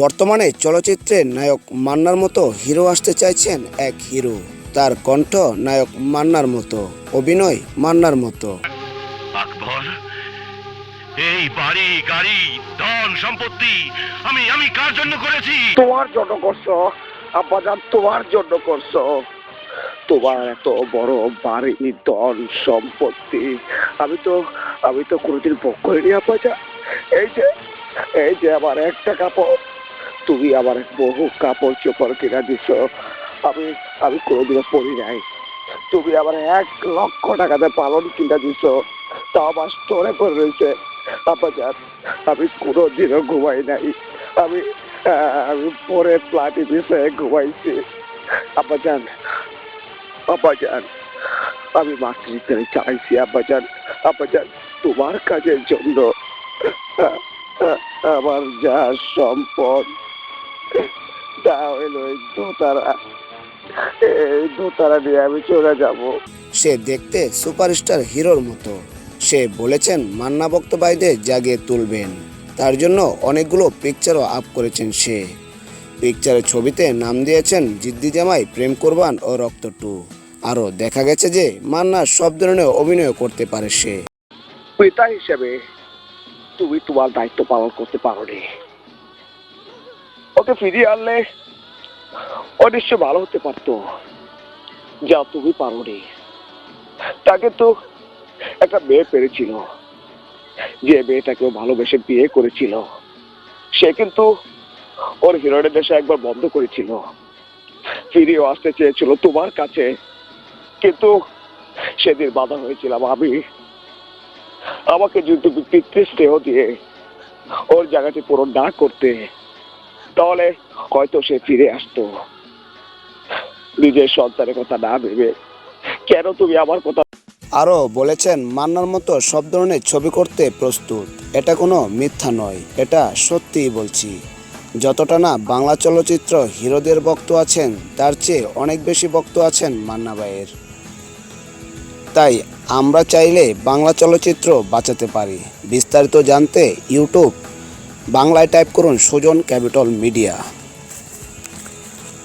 বর্তমানে চলচ্চিত্রের নায়ক মান্নার মতো হিরো আসতে চাইছেন এক হিরো। তার কণ্ঠ নায়ক মান্নার মতো অভিনয় মান্নার মতো। এই বাড়ি গাড়ি ধন সম্পত্তি আমি আমি কার জন্য করেছি? তোমার জন্য করছ আব্বাজান তোমার জন্য করছ। তোমার এত বড় বাড়ি ধন সম্পত্তি আমি তো আমি তো কোনোদিন ভোগ করিনি আব্বাজান এই যে এই যে আমার একটা কাপড় তুমি আমার বহু কাপড় চোপড় কিনা দিছ। আমি আমি কোনোদিনও পরি নাই। তুমি আমার এক লক্ষ টাকাতে পালন কিনা দিছ। তা আমার স্টোরে পড়ে রয়েছে। আব্বাজান, আমি কোনোদিনও ঘুমাই নাই। আমি আমি পরে ফ্ল্যাটে বিষয়ে ঘুমাইছি। আব্বাজান আব্বাজান, আমি মাতৃত্বে চাইছি, আব্বাজান। আব্বাজান, তোমার কাজের জন্য আমার যা সম্পদ তা হইল এই দোতারা এই দোতারা নিয়ে আমি চলে যাব। সে দেখতে সুপারস্টার হিরোর মতো। সে বলেছেন মান্না বক্তবাইদের জাগিয়ে তুলবেন। তার জন্য অনেকগুলো পিকচারও আপ করেছেন সে। পিকচারের ছবিতে নাম দিয়েছেন জিদ্দি জামাই প্রেম কোরবান ও রক্ত টু আরও দেখা গেছে যে মান্না সব ধরনের অভিনয় করতে পারে সে। পিতা হিসেবে তুমি তোমার দায়িত্ব পালন করতে পারো ওকে ফিরিয়ে আনলে ও নিশ্চয় ভালো হতে পারতো। যা তুমি পারো নি তাকে তো একটা মেয়ে পেরেছিল, যে মেয়েটাকে ভালোবেসে বিয়ে করেছিল। সে কিন্তু ওর হিরোইনের দেশে একবার বন্ধ করেছিল। ফিরিয়ে আসতে চেয়েছিল তোমার কাছে। কিন্তু সেদিন বাধা হয়েছিলাম আমি। আমাকে যদি পিতৃ স্নেহ দিয়ে ওর জায়গাটি পূরণ না করতে তাহলে হয়তো সে ফিরে আসতো। নিজের সন্তানের কথা না ভেবে। কেন তুমি আমার কথা আরও বলেছেন, মান্নার মতো সব ধরনের ছবি করতে প্রস্তুত। এটা কোনো মিথ্যা নয়, এটা সত্যিই বলছি। যতটা না বাংলা চলচ্চিত্র হিরোদের বক্ত আছেন, তার চেয়ে অনেক বেশি বক্ত আছেন মান্না ভাইয়ের। তাই আমরা চাইলে বাংলা চলচ্চিত্র বাঁচাতে পারি। বিস্তারিত জানতে ইউটিউব বাংলায় টাইপ করুন সুজন ক্যাপিটাল মিডিয়া।